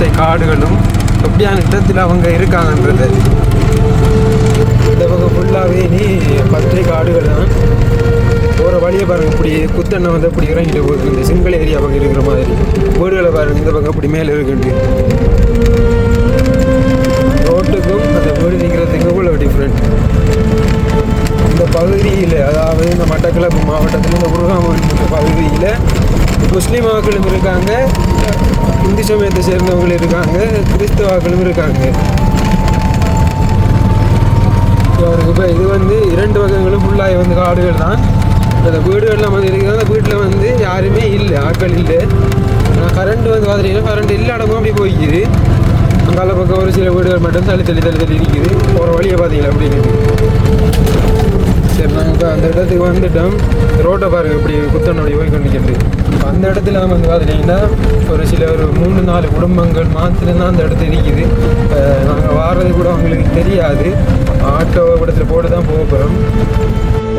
அந்த காடுகளும் எப்படியான இடத்தில் அவங்க இருக்காங்கன்றது. இந்த பக்கம் ஃபுல்லாகவே நீ பச்சை காடுகள் தான். போகிற வழியை பாருங்க இப்படி குத்தண்ணை வந்து இப்படி இறங்கிட்டு போகுது. இந்த சிங்கிள் ஏரியா பக்கம் இருக்கிற மாதிரி. வீடுகளை பாருங்க இந்த பக்கம் இப்படி மேலே இருக்குண்டு ரோட்டுக்கும் அந்த வீடு நிற்கிறதுக்கும் இவ்வளோ டிஃப்ரெண்ட் இந்த பகுதியில் அதாவது இந்த மட்டக்களப்பு மாவட்டத்தில் இந்த முருகாமூர் பகுதியில் முஸ்லீம் மக்களும் இருக்காங்க. இந்து சமயத்தை சேர்ந்தவங்களும் இருக்காங்க. கிறிஸ்தவாக்களும் இருக்காங்க. இப்போ இது வந்து இரண்டு வகைகளும் ஃபுல்லாக வந்து காடுகள் தான். அந்த வீடுகள்லாம் வந்து இருக்குது அந்த வீட்டில் வந்து யாருமே இல்லை ஆட்கள் இல்லை. ஆனால் கரண்ட் வந்து பார்த்துட்டிங்கன்னா கரண்ட் எல்லா இடமும் அப்படி போய்க்குது. அங்கால பக்கம் ஒரு சில வீடுகள் மட்டும் தள்ளி தள்ளி தள்ளி தள்ளி இருக்குது. போகிற வழியை பார்த்தீங்களா அப்படின்னு சரி நாங்கள் இப்போ அந்த இடத்துக்கு வந்துட்டோம். ரோட்டை பாருங்க இப்படி குத்தனோடைய போய் கொண்டிருக்கிறது அந்த இடத்துல வந்து பார்த்தீங்கன்னா ஒரு சில ஒரு மூணு நாலு குடும்பங்கள் மாத்திரம்தான் அந்த இடத்துல இருக்குது நாங்கள் வாரது கூட அவங்களுக்கு தெரியாது. ஆட்டோ இடத்துல போட்டு தான் போக போகிறோம்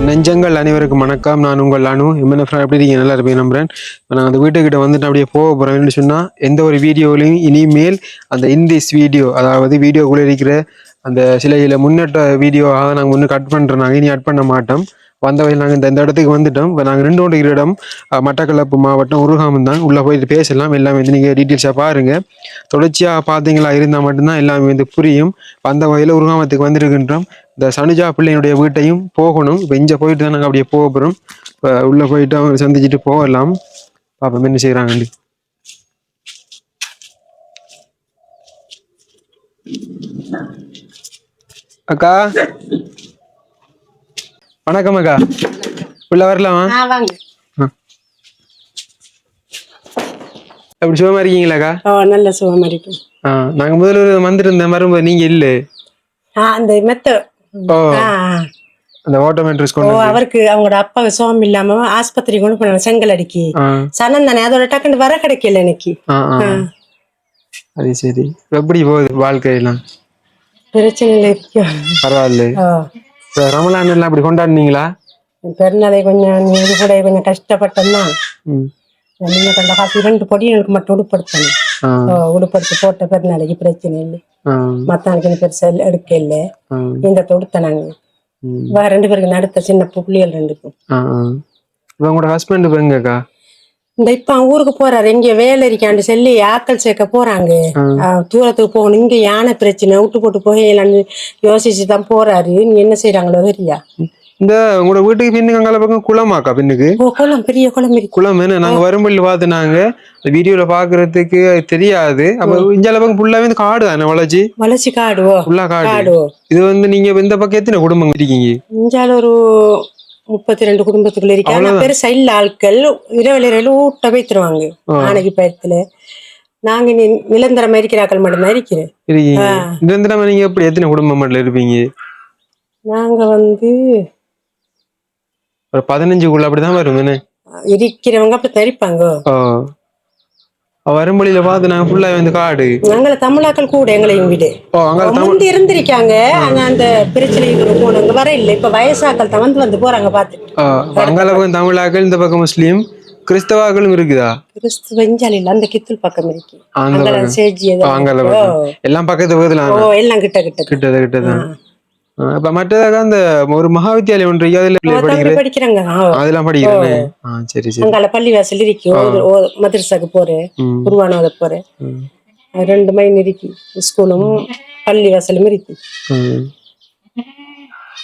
நெஞ்சங்கள் அனைவருக்கும் வணக்கம். நான் உங்கள் அனு. எம்என்எஃப் எப்படி இருக்கீங்க? நல்லா இருப்பேன் நம்புறேன். இப்போ நான் அந்த வீட்டுக்கிட்ட வந்துட்டு அப்படியே போக போகிறேன்னு சொன்னால் எந்த ஒரு வீடியோவிலையும் இனிமேல் அந்த இன் திஸ் வீடியோ அதாவது வீடியோக்குள்ளே இருக்கிற அந்த சில சில முன்னேற்ற வீடியோவாக நாங்கள் ஒன்று கட் பண்ணுறோம் நாங்கள் இனி கட் பண்ண மாட்டோம். வந்த வகையில் நாங்கள் இந்த இந்த இடத்துக்கு வந்துட்டோம். இப்போ நாங்கள் ரெண்டு ஒன்று இருக்கிற இடம் மட்டக்களப்பு மாவட்டம் உருகாமம் தான். உள்ளே போயிட்டு பேசலாம். எல்லாமே வந்து நீங்கள் டீட்டெயில்ஸாக பாருங்கள் தொடர்ச்சியாக பார்த்தீங்களா இருந்தால் மட்டும்தான் எல்லாமே வந்து புரியும். வந்த வகையில் உருகாமத்துக்கு வந்திருக்கின்றோம். இந்த சனுஜா பிள்ளையினுடைய வீட்டையும் போகணும். இப்போ இங்கே போயிட்டு தான் நாங்கள் அப்படியே போக போகிறோம் இப்போ உள்ளே போயிட்டு அவங்க சந்திச்சுட்டு போகலாம். பாப்பா என்ன செய்கிறாங்கன்னு அக்கா. வணக்கம் அக்கா. உள்ள வரலாமா? அப்படி சுகமா இருக்கீங்களாக்கா நல்ல சுகமா இருக்கும் நாங்க முதல்ல ஒரு வந்திருந்தேன் வரும்போது நீங்க இல்ல. அந்த மெத்த. அந்த ஆட்டோமேட்ரிஸ் ஓ கொண்டு அவருக்கு அவங்களோட அப்பாவுக்கு சோகம் இல்லாம ஆஸ்பத்திரி கொண்டு போனாங்க செங்கல் அடிக்கி. சனம் தானே அதோட டக்குன்னு வர கிடைக்கல எனக்கு. அது சரி. எப்படி போகுது வாழ்க்கையெல்லாம்? பிரச்சனை இல்லை பரவாயில்ல. ரமலான் எல்லாம் அப்படி கொண்டாடுனீங்களா? பெருநாளை கொஞ்சம் இது கூட கொஞ்சம் கஷ்டப்பட்டோம்னா ம். நீங்க கண்ட காசு இரண்டு பொடியனுக்கு மட்டும் உடுப்படுத்தணும். உடுப்படுத்தி போட்ட பெருநாளைக்கு பிரச்சனை இல்லை. ஆ. மத்தவனுக்கு பெருசா எடுக்க இல்லை. இந்த தொடுத்த நாங்க ம். வேற ரெண்டு பேருக்கு நடுத்த சின்ன புள்ளிகள் ரெண்டுக்கும். உங்களோட ஹஸ்பண்ட் எங்கக்கா? இந்த இப்ப ஊருக்கு போறாரு. இங்க வேலை இருக்காண்டு சொல்லி ஆக்கள் சேர்க்க போறாங்க. தூரத்துக்கு போகணும். இங்க யானை பிரச்சனை விட்டு போட்டு போகலான்னு யோசிச்சு தான் போறாரு. நீ என்ன செய்யறாங்களோ தெரியா? இந்த உங்களோட வீட்டுக்கு பின்னுக்கு அங்கால பக்கம் குளமாக்கா பின்னுக்கு? குளம். பெரிய குளம் இருக்கு. குளம் என்ன? நாங்க வரும்பள்ளி நாங்க வீடியோல பாக்குறதுக்கு தெரியாது. அப்ப இஞ்சால பக்கம் ஃபுல்லாவே இந்த காடு தானே? வளர்ச்சி? வளர்ச்சி காடுவோ ஃபுல்லா காடு. இது வந்து நீங்க இந்த பக்கம் எத்தனை குடும்பம் இருக்கீங்க இஞ்சால ஒரு முப்பத்தி ரெண்டு குடும்பத்துக்குள்ள இருக்கு ஆனா பெருசா இல்ல ஆட்கள். இரவு இரவு ஊட்ட வைத்துருவாங்க. ஆணைக்கு பயத்துல. நாங்க நிரந்தரமா இருக்கிற ஆட்கள் மட்டும்தான் இருக்கிறேன் நிரந்தரமா நீங்க எப்படி எத்தனை குடும்பம் மட்டும் இருப்பீங்க? நாங்க வந்து ஒரு பதினஞ்சுக்குள்ள அப்படிதான் வரும் என்ன? இருக்கிறவங்க அப்படி தரிப்பாங்க ஓ வரும்பள்ளியில பார்த்து நாங்க ஃபுல்லா வந்து காடு. நாங்கள தமிழாக்கள் கூட எங்களையும் விடு. அங்க முந்தி இருந்திருக்காங்க. ஆனா அந்த பிரச்சனைக்கு போனவங்க வர இல்ல. இப்ப வயசாக்கள் தான் வந்து போறாங்க அப்ப அங்கால பக்கம் தமிழாக்கள் இந்த பக்கம் முஸ்லீம் கிறிஸ்தவாக்களும் இருக்குதா? கிறிஸ்து வெஞ்சால் இல்ல அந்த கித்துல் பக்கம் இருக்கு. அந்த அங்க சேஜி ஓ, அங்கால பக்கம். எல்லாம் பக்கத்து பக்கத்துல ஓ எல்லாம் கிட்ட கிட்ட கிட்டது கிட்டதான். ஆ, அப்ப மற்றதாக அந்த ஒரு மகாவித்தியாலயம் ஒன்று அதுல படிக்கிறாங்க. அதெல்லாம் படிக்கிறேன்? சரி சரி. அங்கால பள்ளிவாசல் இருக்கு. மதரசாக்கு போறேன் ம். உருவானத போறேன் ரெண்டு மைன் இருக்கு. ஸ்கூலும் பள்ளிவாசலும் இருக்கு.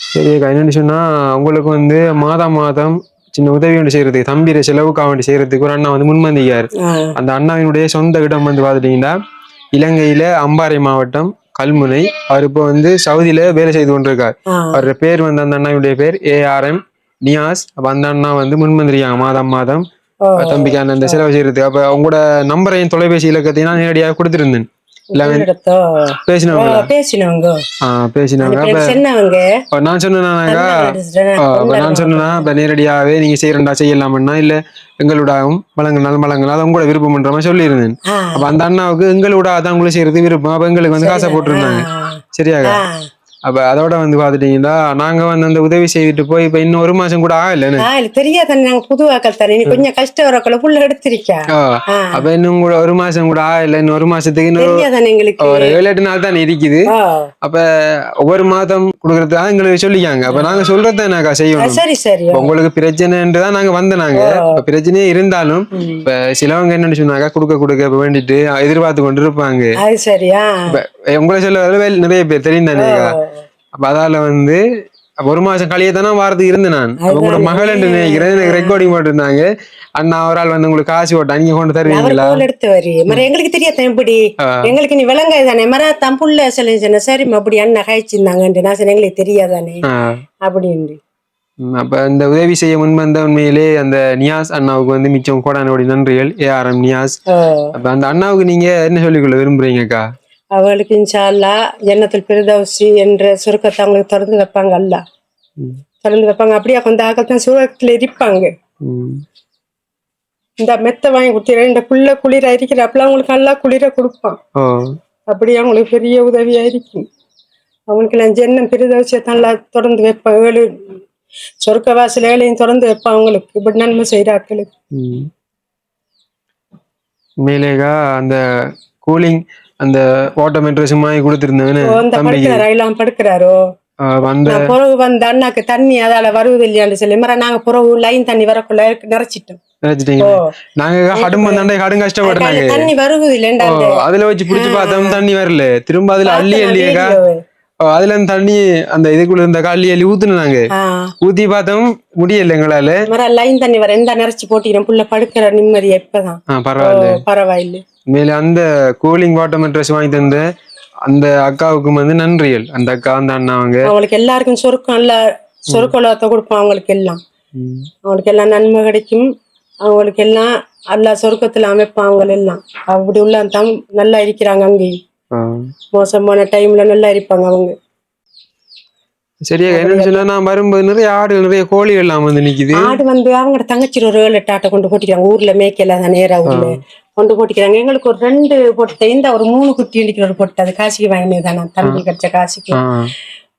சரி என்னன்னு சொன்னா உங்களுக்கு வந்து மாதம் மாதம் சின்ன உதவி ஒன்று செய்யறதுக்கு தம்பிர செலவுக்காக வேண்டி செய்யறதுக்கு ஒரு அண்ணா வந்து முன்வந்திக்காரு ஆ. அந்த அண்ணாவினுடைய சொந்த இடம் வந்து பார்த்துட்டீங்கன்னா இலங்கையில அம்பாறை மாவட்டம் கல்முனை. அவர் இப்போ வந்து சவுதியில வேலை செய்து கொண்டிருக்கார். ஆ. அவருடைய பேர் வந்து அந்த அண்ணாவுடைய பேர் ஏஆர்எம் நியாஸ். அப்ப அந்த அண்ணா வந்து முன்வந்திரிக்காங்க மாதம் மாதம். தம்பிக்கான அந்த செலவு செய்யறதுக்கு. அப்ப உங்களோட நம்பரையும் தொலைபேசி இலக்கத்தையும் நான் நேரடியாக கொடுத்திருந்தேன். பேசினவங்க. பேசினவங்க. அப்ப சின்னவங்க நான் சொன்னேனாக்கா அப்ப நான் சொன்னேன்னா இப்ப நேரடியாவே நீங்க செய்யறண்டா செய்யலாம்னா இல்ல எங்களோடாவும் வழங்கினாலும் வழங்கலாம். அது உங்களோட விருப்பம்ன்ற மாதிரி சொல்லியிருந்தேன். அப்ப அந்த அண்ணாவுக்கு எங்களோட அதான் உங்களை செய்யறது விருப்பம். அப்ப எங்களுக்கு வந்து காசை போட்டிருந்தாங்க. ஆ. அப்ப அதோட வந்து பாத்துட்டீங்கன்னா நாங்க வந்து அந்த உதவி செய்துட்டு போய் இப்ப இன்னும் ஒரு மாசம் கூட ஆகல ஆ இல்ல தெரியாதானே நாங்க புது ஆக்கள் தானே. நீ கொஞ்சம் கஷ்டம் வரக்குள்ள புள்ள எடுத்திருக்கா. அப்ப இன்னும் கூட ஒரு மாசம் கூட ஆகல இன்னும் ஒரு மாசத்துக்கு இன்னும் ஒரு ஏழு எட்டு நாள் தான் இருக்குது. அப்ப ஒவ்வொரு மாதம் கொடுக்கறது எங்களுக்கு சொல்லிக்காங்க. அப்ப நாங்க சொல்றதை ஆ, செய்யணும். சரி சரி. உங்களுக்கு பிரச்சனைன்னு தான் நாங்க வந்த நாங்க. இப்ப பிரச்சனையே இருந்தாலும் இப்ப சிலவங்க என்னன்னு சொன்னாங்க கொடுக்க கொடுக்க வேண்டிட்டு எதிர்பார்த்து கொண்டு இருப்பாங்க அது சரியா உங்களை சொல்ல நிறைய பேர் தெரியும் தானே அப்ப அதால வந்து ஒரு மாசம் கழிய தானே வாரத்துக்கு இருந்தேன் நான். உங்களோட மகள் நினைக்கிறேன் எனக்கு ரெக்கார்டிங் போட்டிருந்தாங்க. அண்ணா ஒரு ஆள் வந்து உங்களுக்கு காசு போட்டா நீங்க கொண்டு தருவீங்களா? எடுத்து வரி. மர எங்களுக்கு தெரியாத எப்படி. எங்களுக்கு நீ விளங்காது தானே. மர தம்புள்ள சொல்லி சொன்ன சரி அப்படி அண்ணன் காய்ச்சிருந்தாங்கன்ட்டு நான் சொன்னேன் எங்களுக்கு தெரியாதானே. அப்படின்னு அப்ப இந்த உதவி செய்ய முன்வந்த உண்மையிலே அந்த நியாஸ் அண்ணாவுக்கு வந்து மிச்சம் கோடானோடி நன்றிகள். ஏஆர்எம் நியாஸ். ஆ. அப்ப அந்த அண்ணாவுக்கு நீங்க என்ன சொல்லிக்கொள்ள விரும்புறீங்கக்கா அவளுக்கு இன்ஷால்லா ஜன்னத்தில் பிரதோசி என்ற சுருக்கத்தை அவங்களுக்கு திறந்து வைப்பாங்க அல்ல. திறந்து வைப்பாங்க. அப்படியே கொஞ்ச ஆக்கள் தான் சுருக்கத்தில் இருப்பாங்க. இந்த மெத்த வாங்கி கொடுத்துறேன் இந்த புள்ள குளிர இருக்கிறப்பெல்லாம் அவங்களுக்கு நல்லா குளிர கொடுப்பான். அப்படியே அவங்களுக்கு பெரிய உதவியா இருக்கும். அவங்களுக்கு நான் ஜென்னம் பிரதோஷத்தை நல்லா திறந்து வைப்பேன். ஏழு சொர்க்க வாசல் ஏழையும் திறந்து வைப்பேன் அவங்களுக்கு. இப்படி நன்மை செய்கிறாக்களுக்கு ம். உண்மையிலேக்கா அந்த கூலிங் அந்த வாட்டர் மெட்ரஸ் மாதிரி கொடுத்துருந்தவனே படுக்கிறாரா? எல்லாம் படுக்கிறாரோ? ஆ, வந்த புறவு வந்த அண்ணாக்கு தண்ணி அதால வருவது இல்லையான்னு சொல்லி மற நாங்க புறவு லைன் தண்ணி வரக்குள்ள நிறைச்சிட்டோம். நினைச்சிட்டீங்க நாங்க கடும் வந்தாண்டே கடும் கஷ்டப்படுறாங்க அதுக்காக தண்ணி வருவது இல்லைண்டா அதுல வச்சு புடிச்சு பார்த்தோம் தண்ணி வரல. திரும்ப அதுல அள்ளி அள்ளியக்கா அதுல இருந்து தண்ணி அந்த இதுக்குள்ள இருந்த அள்ளி ஊத்துனாங்க. ஊத்தி பார்த்தோம் முடியல எங்களால. லைன் தண்ணி வர எந்த நிறைச்சி போட்டிக்கிறேன் புள்ள படுக்கிற நிம்மதி எப்பதான்? பரவாயில்ல. பரவாயில்லை. மேல அந்த கூலிங் வாட்டர் மெட்ரஸ் வாங்கி தந்த அந்த அக்காவுக்கும் வந்து நன்றிகள். அந்த அக்கா அந்த அண்ணா அவங்க. அவங்களுக்கு எல்லாருக்கும் சொருக்கம் நல்ல சொருக்கொலத்தை கொடுப்போம் அவங்களுக்கு எல்லாம். அவங்களுக்கு எல்லாம் நன்மை கிடைக்கும். அவங்களுக்கு எல்லாம் எல்லா சொருக்கத்துல அமைப்பான் அவங்க எல்லாம் அப்படி உள்ள தம் நல்லா இருக்கிறாங்க அங்கேயும். மோசமான டைம்ல நல்லா இருப்பாங்க அவங்க. சரியா என்னன்னு சொன்னா நான் வரும்போது நிறைய ஆடுகள் நிறைய கோழிகள் எல்லாம் வந்து நிக்குது. ஆடு வந்து அவங்களோட தங்கச்சி ஒரு ஏழு எட்டு கொண்டு போட்டிக்கிறாங்க ஊர்ல மேய்க்கல நேரா ஊர்ல கொண்டு போட்டிக்கிறாங்க எங்களுக்கு ஒரு ரெண்டு பொட்டை இந்த ஒரு மூணு குட்டி அடிக்கிற ஒரு பொட்டை அது காசுக்கு வாங்கினது தானே தம்பி கிடைச்ச காசுக்கு.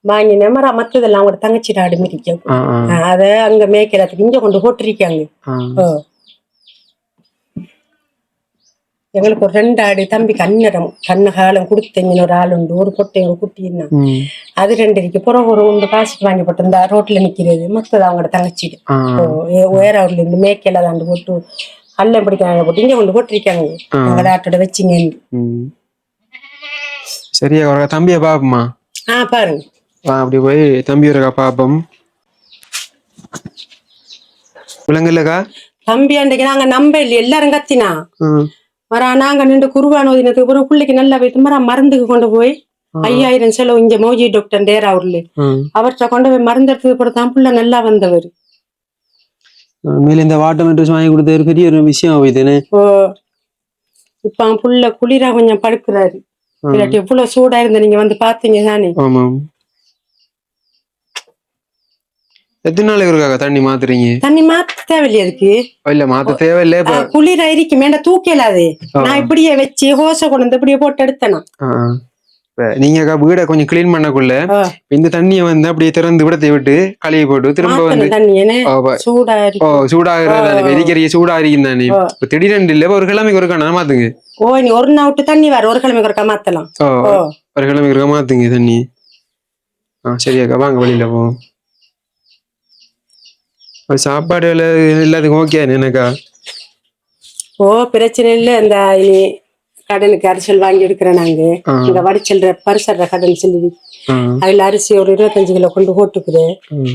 வாங்கி நெமரா மத்ததெல்லாம் அவங்களோட தங்கச்சி ஆடு மிதிக்கும் அதை அங்க மேய்க்கிறதுக்கு இங்க கொண்டு போட்டிருக்காங்க ஆ. ஓ. எங்களுக்கு ஒரு ரெண்டு ஆடு தம்பி கண்ணடம் கண்ண காலம் கொடுத்தீங்கன்னு ஒரு ஆள் உண்டு. ஒரு பொட்டை ஒரு குட்டின்னா ம். அது ரெண்டு இருக்கு புறம் ஒரு உண்டு காசுக்கு வாங்கி போட்டு இந்த ரோட்ல நிக்கிறது மத்தது அவங்களோட தங்கச்சி ஆ, உயரவுல இருந்து மேய்க்கல தாண்டு போட்டு கல்லம் பிடிக்கிறாங்க. போட்டு இங்க கொண்டு போட்டிருக்காங்க. எங்களோட ஆட்டோட வச்சிங்க. சரியா ஒரு தம்பியை பாப்போமா ஆ பாருங்க. அப்படி போய் தம்பி இருக்கா பாப்போம் விலங்குலக்கா தம்பி அன்றைக்கு நாங்க நம்ப இல்லையே. எல்லாரும் கத்தினா? வரா நாங்க நின்று குருவான் ஓதினதுக்கு ஒரு பிள்ளைக்கு நல்லா போயிட்டு மரா மருந்துக்கு கொண்டு போய் ஐயாயிரம் செலவு இங்க மோஜி டாக்டர் டேராவூர்ல. அவர்கிட்ட கொண்டு போய் மருந்து எடுத்து கொடுத்தான் புள்ள நல்லா வந்தவர். மேல இந்த வாட்டர் மெட்ரஸ் வாங்கி கொடுத்த ஒரு பெரிய ஒரு விஷயம் ஆகுதுன்னு ஓ இப்ப அவன் புள்ள குளிரா கொஞ்சம் படுக்கிறாரு. இல்லாட்டி எவ்வளவு சூடா இருந்த நீங்க வந்து பாத்தீங்க தானே? எத்தனை நாளைக்கு இருக்காங்க தண்ணி மாத்துறீங்க? தண்ணி மாத்த தேவையில்லையா அதுக்கு. இல்ல மாத்த தேவையில்ல இப்ப குளிரா இருக்கும் வேண்டாம் தூக்கலாது நான் இப்படியே வச்சு ஹோச கொண்டு வந்து இப்படியே போட்டு எடுத்தேனா நீங்க வீட கொஞ்சம் கிளீன் பண்ணக்குள்ள. இந்த தண்ணியை வந்து அப்படியே திறந்து விடத்தை விட்டு கழுவி போட்டு திரும்ப வந்து ஓ, இருக்கு சூடாகிறது வெறிக்கறிய சூடாரிக்கும் தானே. இப்ப திடீரென்று இல்ல ஒரு கிழமைக்கு ஒரு கண்ணா மாத்துங்க. ஓ நீ ஒரு நாள் விட்டு தண்ணி வர ஒரு கிழமை ஒருக்கா மாத்தலாம். ஒரு கிழமைக்கு ஒரு மாத்துங்க தண்ணி. ஆ சரி அக்கா வாங்க வெளியில போ அப்ப சாப்பாடு எல்லாத்துக்கும் ஓகே எனக்கா ஓ பிரச்சனை இல்ல. இந்த இனி கடனுக்கு அரிசல் வாங்கி எடுக்கிறேன் நாங்க. இங்க வடிச்சல்ற பரிசல்ற கடன் சொல்லி அதுல அரிசி ஒரு இருபத்தஞ்சு கிலோ கொண்டு போட்டுக்குது.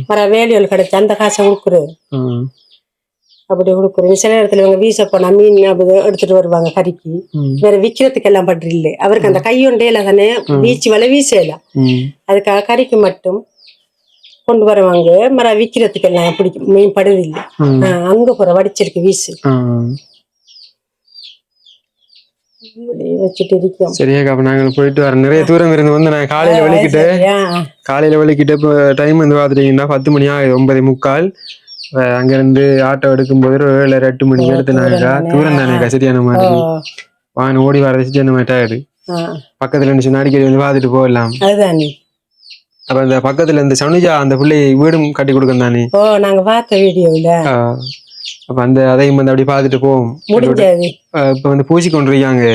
வர வேலைகள் கிடைச்சு அந்த காசை கொடுக்குறது அப்படி கொடுக்குறேன் சில இடத்துல இவங்க வீச போனா மீன் அப்படி எடுத்துட்டு வருவாங்க கறிக்கு. வேற விக்கிறதுக்கு எல்லாம் பட்டு இல்லை. அவருக்கு அந்த கையொண்டையில தானே வீச்சு வலை வீசலாம். அதுக்காக கறிக்கு மட்டும் கொண்டு வருவாங்க. மர விக்கிறதுக்கு எல்லாம் பிடிக்கும். மீன் படுது இல்லை. அங்க போற வடிச்சிருக்கு வீசு. அப்ப நாங்க போயிட்டு வர நிறைய தூரம் இருந்து வந்து நான் காலையில வலிக்கிட்டு? காலையில வலிக்கிட்டு இப்போ டைம் வந்து பாத்துட்டீங்கன்னா பத்து மணி ஆகுது ஒன்பது முக்கால். அஹ் அங்க இருந்து ஆட்டோ எடுக்கும்போது ஒரு ஏழு எட்டு மணி எடுத்துனாக்கா தூரம் தானேக்கா சரியான மாதிரி. வாங்க ஓடி வர சரியான மாதிரி டயர்டு ஆ, பக்கத்துல இருந்துச்சு அடிக்கடி வந்து பார்த்துட்டு போகலாம். அதுதானே. அப்ப அந்த பக்கத்துல இந்த சனுஜா அந்த பிள்ளை வீடும் கட்டி கொடுக்கும் தானே? ஓ நாங்க பார்த்த வீடியோல. அப்ப அந்த அதையும் வந்து அப்படி பார்த்துட்டு போவோம். முடிஞ்சது. இப்ப வந்து பூசி கொண்டிருக்காங்க.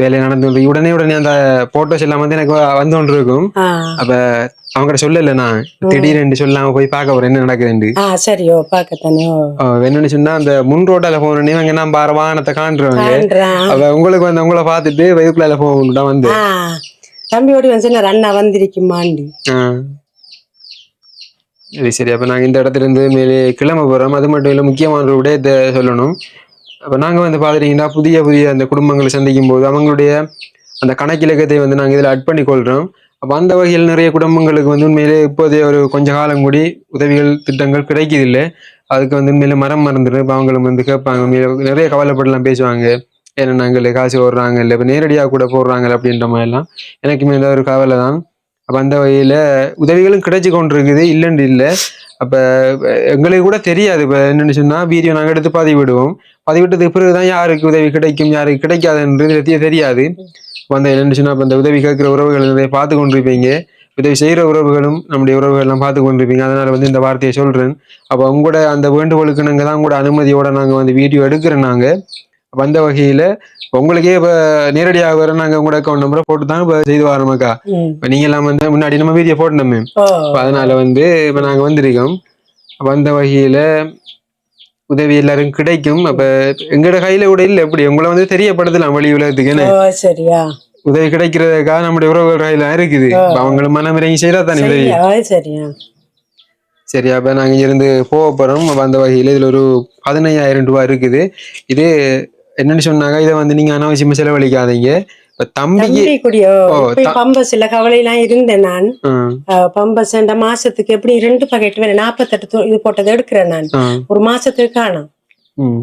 வேலை நடந்து உடனே உடனே அந்த போட்டோஸ் எல்லாம் வந்து எனக்கு வந்து கொண்டு இருக்கும் அப்ப அவங்க சொல்லல நான். திடீர்னு சொல்லாம போய் பார்க்க போறேன் என்ன நடக்குதுன்னு ஆ சரியோ ஆஹ் என்னன்னு சொன்னா அந்த முன் ரோட்டால போனோடனே இவங்க நான் பார வாகனத்தை காண்றவங்க. காண்றான். அப்ப உங்களுக்கு வந்து உங்களை பார்த்துட்டு வயிற்றுக்குள்ள போகணும் வந்து ஆ வந்து சொன்னார் அண்ணா வந்திருக்குமாண்டி சரி சரி. அப்போ நாங்கள் இந்த இடத்துல இருந்து மேலே கிளம்ப போகிறோம் அது மட்டும் இல்லை முக்கியமான ஒரு விடயத்தை சொல்லணும். அப்போ நாங்கள் வந்து பாத்துட்டீங்கன்னா புதிய புதிய அந்த குடும்பங்களை சந்திக்கும் போது அவங்களுடைய அந்த கணக்கிலக்கத்தை வந்து நாங்கள் இதில் அட் பண்ணி கொள்கிறோம் அப்போ அந்த வகையில் நிறைய குடும்பங்களுக்கு வந்து உண்மையிலே இப்போதைய ஒரு கொஞ்ச காலம் கூடி உதவிகள் திட்டங்கள் கிடைக்குது இல்லை அதுக்கு வந்து உண்மையிலே மரம் மறந்துடும். இப்போ அவங்களும் வந்து கேட்பாங்க. உண்மையில நிறைய கவலைப்படலாம் பேசுவாங்க. ஏன்னா நாங்கள் காசு போடுறாங்க இல்லை இப்போ நேரடியாக கூட போடுறாங்க அப்படின்ற மாதிரிலாம். எனக்கு மேல ஒரு கவலை தான். அப்போ அந்த வகையில் உதவிகளும் கிடைச்சி கொண்டிருக்குது இல்லைன்னு இல்லை. அப்போ எங்களுக்கு கூட தெரியாது. இப்போ என்னன்னு சொன்னால் வீடியோ நாங்கள் எடுத்து பதிவிடுவோம். பதிவிட்டதுக்கு பிறகு தான் யாருக்கு உதவி கிடைக்கும் யாருக்கு கிடைக்காதுன்றது தெரிய- தெரியாது. இப்போ அந்த என்னென்னு சொன்னால் இப்போ அந்த உதவி கேட்குற உறவுகள் நிறைய பார்த்து கொண்டிருப்பீங்க. உதவி செய்கிற உறவுகளும் நம்முடைய உறவுகள்லாம் பார்த்து கொண்டிருப்பீங்க. அதனால் வந்து இந்த வார்த்தையை சொல்கிறேன் அப்போ உங்களோட அந்த வேண்டுகோளுக்கு நாங்கள் தான் கூட அனுமதியோட நாங்கள் வந்து வீடியோ எடுக்கிறோம் நாங்கள் வந்த வகையில் உங்களுக்கே இப்போ நேரடியாக வர நாங்கள் உங்களோட அக்கௌண்ட் நம்பரை போட்டு தான் இப்போ செய்து வரோமாக்கா. இப்போ நீங்கள் எல்லாம் வந்து முன்னாடி நம்ம வீடியோ போட்டோமே ஓ அப்ப அதனால வந்து இப்ப நாங்க வந்திருக்கோம். அந்த வகையில உதவி எல்லாரும் கிடைக்கும். அப்ப எங்கட கையில கூட இல்ல. எப்படி? உங்களை வந்து தெரியப்படுத்தலாம் வெளி உலகத்துக்கு என்ன? ஓ சரியா. உதவி கிடைக்கிறதுக்காக நம்முடைய உறவுகள் கையில இருக்குது. அவங்களும் மனம் இறங்கி செய்யறா தானே உதவி? சரி அப்ப நாங்க இங்க இருந்து போக போறோம். அந்த வகையில இதுல ஒரு பதினையாயிரம் ரூபாய் இருக்குது. இது என்னன்னு சொன்னாங்க? இதை வந்து நீங்க அனாவசியமா செலவழிக்காதீங்க. இப்ப தம்பிக்கு கவலையெல்லாம் இருந்தேன் நான். பம்பஸ் என்ற மாசத்துக்கு எப்படி ரெண்டு பாக்கெட் வேணும்? நாற்பத்தெட்டு தூ- இது போட்டது எடுக்கிறேன் நான். ஒரு மாசத்துக்கு காணும். ம்,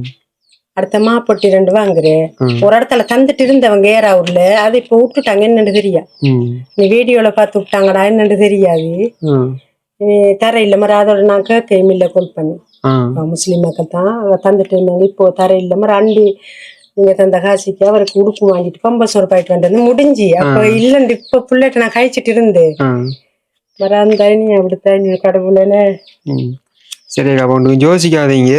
அடுத்த மாப்பொட்டி ரெண்டு வாங்குறேன். ஒரு இடத்துல தந்துட்டு இருந்தவங்க ஏறாவூர்ல அதை இப்ப விட்டுட்டாங்க என்னன்னு தெரியா. நீ வீடியோல பார்த்து விட்டாங்கடா என்னன்னு தெரியாது. ம், நீ தர இல்ல மாதிரி அதோட நான் கேட்க மில்ல கால் பண்ணி. முஸ்லீம் மக்கள் தான் தந்துட்டு இருந்தாங்க. இப்போ தர இல்ல மாதிரி அண்டி நீங்க தந்த காசிக்கு அவருக்கு உடுப்பு வாங்கிட்டு பம்பஸ் ஒரு பாயிட்டு வந்தது முடிஞ்சு. அப்ப இல்லண்டு இப்ப புள்ளட்ட நான் கழிச்சிட்டு இருந்தேன் அந்த நீ அப்படித்தான் நீ கடவுளே. ம். சரி அப்போ ஒன்றும் யோசிக்காதீங்க.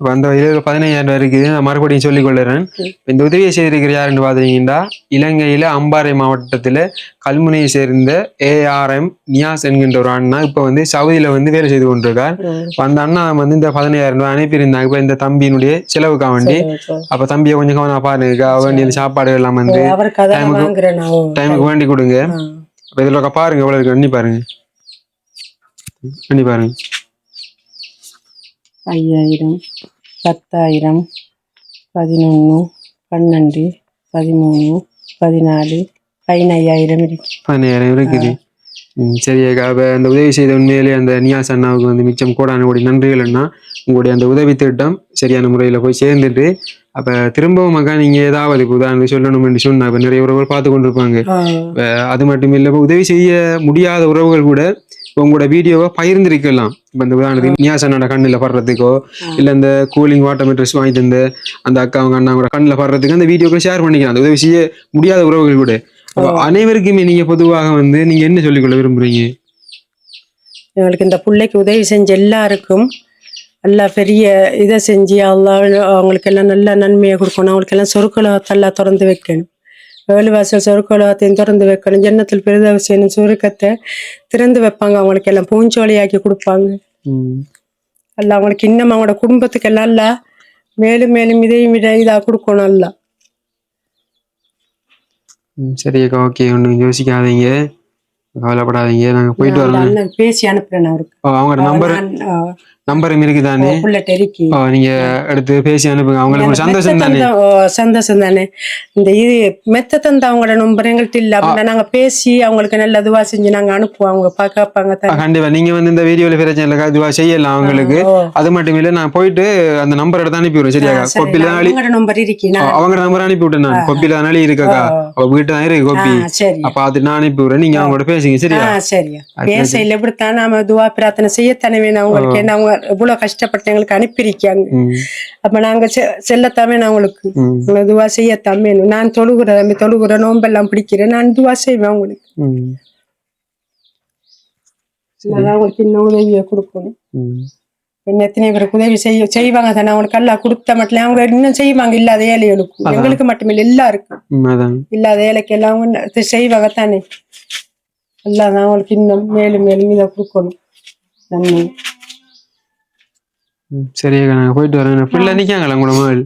இப்போ அந்த பதினையாயிரம் ரூபாய் இருக்குது நான் மறுபடியும் சொல்லிக் கொள்ளுறேன் இந்த உதவியை செய்திருக்கிற யாருன்னு பார்த்தீங்கன்னா இலங்கையில அம்பாறை மாவட்டத்தில் கல்முனையை சேர்ந்த ஏஆர்எம் நியாஸ் என்கின்ற ஒரு அண்ணா இப்போ வந்து சவுதியில வந்து வேலை செய்து கொண்டிருக்கார். அந்த அண்ணா வந்து இந்த பதினையாயிரம் ரூபாய் அனுப்பியிருந்தாங்க. இப்போ இந்த தம்பியினுடைய செலவுக்காக வேண்டி. அப்போ தம்பியை கொஞ்சம் கவனம் பாருங்க. வேண்டிய சாப்பாடு எல்லாம் வந்து நான் டைமுக்கு வேண்டி கொடுங்க. இப்போ இதில் பாருங்க எவ்வளோ இருக்கு. எண்ணி பாருங்க. எண்ணி பாருங்க. ஐயாயிரம் பத்தாயிரம் பதினொன்று பன்னெண்டு பதிமூணு பதினாலு பதினையாயிரம் இருக்கு. பதினாயிரம் இருக்குது. சரி அப்ப அந்த உதவி செய்த உண்மையிலே அந்த நியாஸ் அண்ணாவுக்கு வந்து மிச்சம் கோடான கோடி நன்றிகள் அண்ணா. உங்களுடைய அந்த உதவி திட்டம் சரியான முறையில் போய் சேர்ந்துட்டு அப்ப திரும்பவும் அக்கா நீங்க ஏதாவது இப்போ உதாரணத்துக்கு சொல்லணும்னு சொன்னா இப்ப நிறைய உறவுகள் பார்த்து கொண்டிருப்பாங்க. இப்ப அது மட்டும் இல்லை உதவி செய்ய முடியாத உறவுகள் கூட உங்களோட வீடியோவை பகிர்ந்திருக்கலாம். இப்ப இந்த உதாரணத்துக்கு அண்ணாட கண்ணில் படுறதுக்கோ இல்ல இந்த கூலிங் வாட்டர் மெட்ரஸ் வாங்கி தந்த அந்த அக்கா அவங்க அண்ணா கூட கண்ணில் படுறதுக்கு அந்த வீடியோக்களை ஷேர் பண்ணிக்கலாம். அந்த உதவி செய்ய முடியாத உறவுகள் கூட. அனைவருக்குமே நீங்க பொதுவாக வந்து நீங்க என்ன சொல்லிக்கொள்ள விரும்புறீங்க? எங்களுக்கு இந்த பிள்ளைக்கு உதவி செஞ்ச எல்லாருக்கும் நல்லா பெரிய இதை செஞ்சு அல்லாஹ் அவங்களுக்கு எல்லாம் நல்ல நன்மையை கொடுக்கணும். அவங்களுக்கு எல்லாம் சொருக்குலகத்தெல்லாம் திறந்து வைக்கணும். ஏழு வாசல் சொருக்குலகத்தையும் திறந்து வைக்கணும். ஜன்னத்தில் பெரிதவசியம் சுருக்கத்தை திறந்து வைப்பாங்க. அவங்களுக்கு எல்லாம் பூஞ்சோலியாக்கி கொடுப்பாங்க. அல்ல அவங்களுக்கு இன்னும் அவங்களோட குடும்பத்துக்கு எல்லாம் அல்ல. மேலும் மேலும் இதையும் விட இதாக கொடுக்கணும் அல்ல. சரி அக்கா ஓகே. ஒன்றும் யோசிக்காதீங்க. கவலைப்படாதீங்க. நாங்க போயிட்டு வரோம். பேசி அனுப்புறேன் அவருக்கு. ஓ, அவங்களோட நம்பர் நம்பரும் இருக்குதானே நீங்க எடுத்து பேசி அனுப்புங்க. அவங்களுக்கு சந்தோஷம் தானே? சந்தோஷம் தானே? இந்த இது மெத்த தந்த அவங்களோட நம்பர் எங்கள்கிட்ட இல்ல. அப்படின்னா நாங்க பேசி அவங்களுக்கு நல்ல இதுவா செஞ்சு நாங்க அனுப்புவோம். அவங்க பாக்காப்பாங்க கண்டிப்பா. நீங்க வந்து இந்த வீடியோல பிரச்சனை இல்லை இதுவா செய்யலாம் அவங்களுக்கு. அது மட்டும் இல்ல நான் போயிட்டு அந்த நம்பர் எடுத்து அனுப்பி விடுறேன் சரியா கொப்பில அவங்களோட நம்பர் இருக்கீனா அவங்க நம்பர் அனுப்பி விட்டேன் நான் கொப்பில தான் அழி இருக்கக்கா? அவ வீட்டு தான் இருக்கு கொப்பி. அப்ப அது நான் அனுப்பி விடுறேன் நீங்க அவங்களோட பேசுங்க சரியா? சரியா. பேச இல்ல இப்படித்தான் நாம துவா பிரார்த்தனை செய்யத்தானே வேணும். அவங்களுக்கு என்ன அவங்க இவ்வளவு கஷ்டப்பட்டு எங்களுக்கு அனுப்பியிருக்காங்க. அப்ப நாங்க செ- செல்லத்தாமே நான் உங்களுக்கு. ம், உங்களை துவா செய்யத்தான் வேணும் நான் தொழுகிற தம்பி தொழுகிற நோம்பெல்லாம் பிடிக்கிறேன். நான் துவா செய்வேன் அவங்களுக்கு இன்னும் உதவியை கொடுக்கணும். என்ன எத்தனை பேருக்கு உதவி செய்ய செய்வாங்க தானே அவங்களுக்கு எல்லாம் கொடுத்த மட்டும் அவங்க இன்னும் செய்வாங்க இல்லாத ஏழைகளுக்கு அதான். எங்களுக்கு மட்டுமில்லை எல்லாருக்கும். இல்லாத ஏழைக்கு எல்லாம் அவங்க செய்வாங்க தானே. எல்லாம் அவங்களுக்கு இன்னும் மேலும் மேலும் இதை கொடுக்கணும். நன்மை ம், சரி அக்கா, நாங்க போயிட்டு வரேன் பிள்ளை நிக்காங்களா உங்களோட மகள்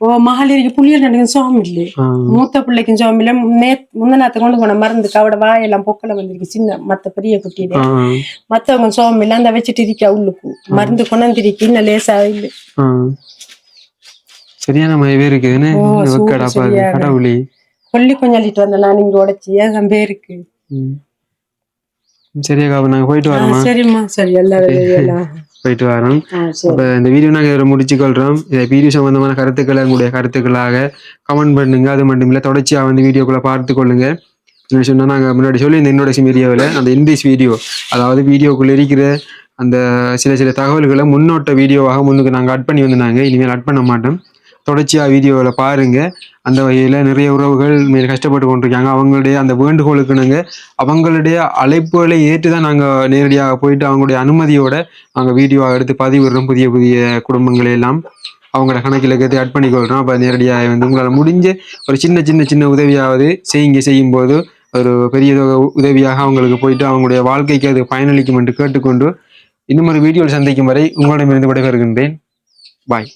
ஓ மகளிருக்கு புள்ளியல் ரெண்டுக்கும் சோம் இல்லை மூத்த பிள்ளைக்கும் சோம் இல்லை நே முந்தநாத்த கொண்டு போன மருந்துக்கு அவட வாயெல்லாம் பொக்கல வந்திருக்கு சின்ன மத்த பெரிய குட்டியில மத்தவங்க சோம் இல்லை அந்த வச்சுட்டு இருக்கா உள்ளுக்கு மருந்து கொண்டாந்திருக்கு இன்னும் லேசா இல்லை. சரியான மழை இருக்குதுன்னு. கடவுளி கொல்லி கொஞ்சாலிட்டு வந்தேன் நான் இங்க உடைச்சி ஏன் பேருக்கு ம். சரி அக்கா அப்ப நாங்க போயிட்டு வரோமா சரிம்மா சரி எல்லா போயிட்டு வரோம். அப்ப இந்த வீடியோ நாங்க இதோட முடிச்சுக்கொள்றோம் இந்த வீடியோ சம்பந்தமான கருத்துக்களை உங்களுடைய கருத்துக்களாக கமெண்ட் பண்ணுங்க. அது மட்டும் இல்ல தொடர்ச்சியா வந்து வீடியோக்குள்ள பார்த்து கொள்ளுங்க. என்ன சொன்னா நாங்க முன்னாடி சொல்லி இந்த இன்னோட வீடியோவில் அந்த இங்கிலீஷ் வீடியோ அதாவது வீடியோக்குள்ள இருக்கிற அந்த சில சில தகவல்களை முன்னோட்ட வீடியோவாக முன்னுக்கு நாங்கள் அட் பண்ணி வந்தாங்க இனிமேல் அட் பண்ண மாட்டோம். தொடர்ச்சியாக வீடியோவில் பாருங்கள் அந்த வகையில் நிறைய உறவுகள் மேல் கஷ்டப்பட்டு கொண்டிருக்காங்க. அவங்களுடைய அந்த வேண்டுகோளுக்கு நாங்கள் அவங்களுடைய அழைப்புகளை ஏற்று தான் நாங்கள் நேரடியாக போயிட்டு அவங்களுடைய அனுமதியோட நாங்கள் வீடியோவாக எடுத்து பதிவிடுறோம். புதிய புதிய குடும்பங்களை எல்லாம் அவங்களோட கணக்கில் கேட்டு ஆட் பண்ணிக்கொள்கிறோம் அப்போ நேரடியாக வந்து உங்களால் முடிஞ்ச ஒரு சின்ன சின்ன சின்ன உதவியாவது செய்யுங்க. செய்யும்போது ஒரு பெரிய உதவியாக அவங்களுக்கு போயிட்டு அவங்களுடைய வாழ்க்கைக்கு அது பயனளிக்கும் என்று கேட்டுக்கொண்டு இன்னும் ஒரு வீடியோவில் சந்திக்கும் வரை உங்களிடமிருந்து விடைபெறுகின்றேன். பாய்